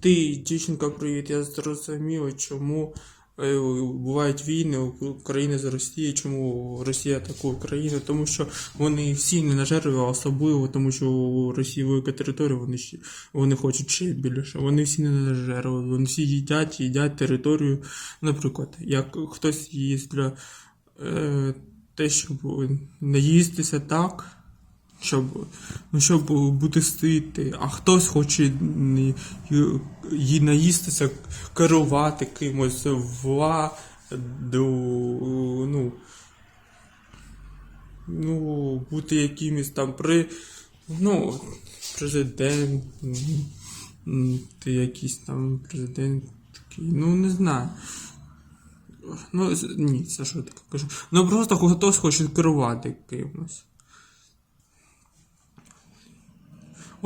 Ти, дівчинка, привіт, я зрозуміла, чому е, бувають війни України з Росією, чому Росія атакує Україну, тому що вони всі не нажерли, а особливо, тому що у Росії велика територія, вони ще вони хочуть ще більше. Вони всі не нажерли, вони всі їдять, їдять територію. Наприклад, як хтось їсть для е, те, щоб наїстися так щоб, ну, щоб сити, а хтось хоче ні- ї- наїстися, керувати кимось, владу, ну, ну, бути якимось там при, ну, президент, якийсь там президент ну, не знаю. Ну, ні, це що я таке кажу. Ну просто хтось хоче керувати кимось.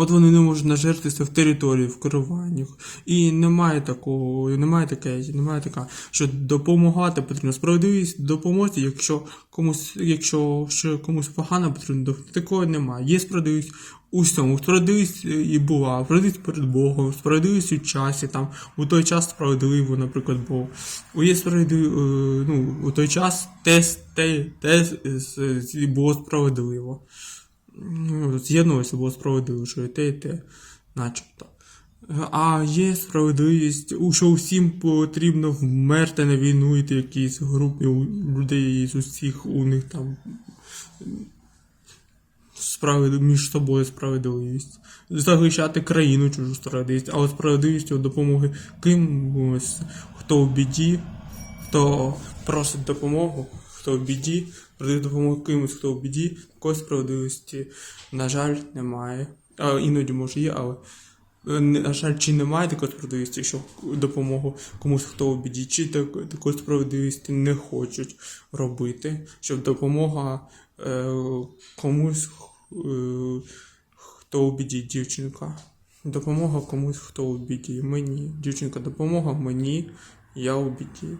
От вони не можуть нажертися в території, в керуваннях. І немає такого, немає таке, немає така, що допомагати потрібно. Справедливість допомогти, якщо комусь, якщо ще комусь погано потрібно, такого немає. Є справедливість у всьому. Справедливість е, і була, справедливість перед Богом, справедливість у часі, там у той час справедливо, наприклад, був. У є справедливо, е, ну, у той час те, те, те з- з- було справедливо. Ну, з'єднувалося було справедливо, що і те, і те, начебто. А є справедливість, що всім потрібно вмерти на війну, і якісь групи людей з усіх у них там справед... між собою справедливість. Захищати країну чужу справедливість, а от справедливість допомоги кимось, хто в біді, хто просить допомогу, хто в біді, просить допомогу кимось, хто в біді, такої справедливості, на жаль, немає. А, іноді може є, але е, на жаль, чи немає такої справедливості, що допомогу комусь, хто в біді, чи так, такої справедливості не хочуть робити, щоб допомога е, комусь, е, хто у біді, дівчинка. Допомога комусь, хто у біді. Мені. Дівчинка, допомога мені, я у біді.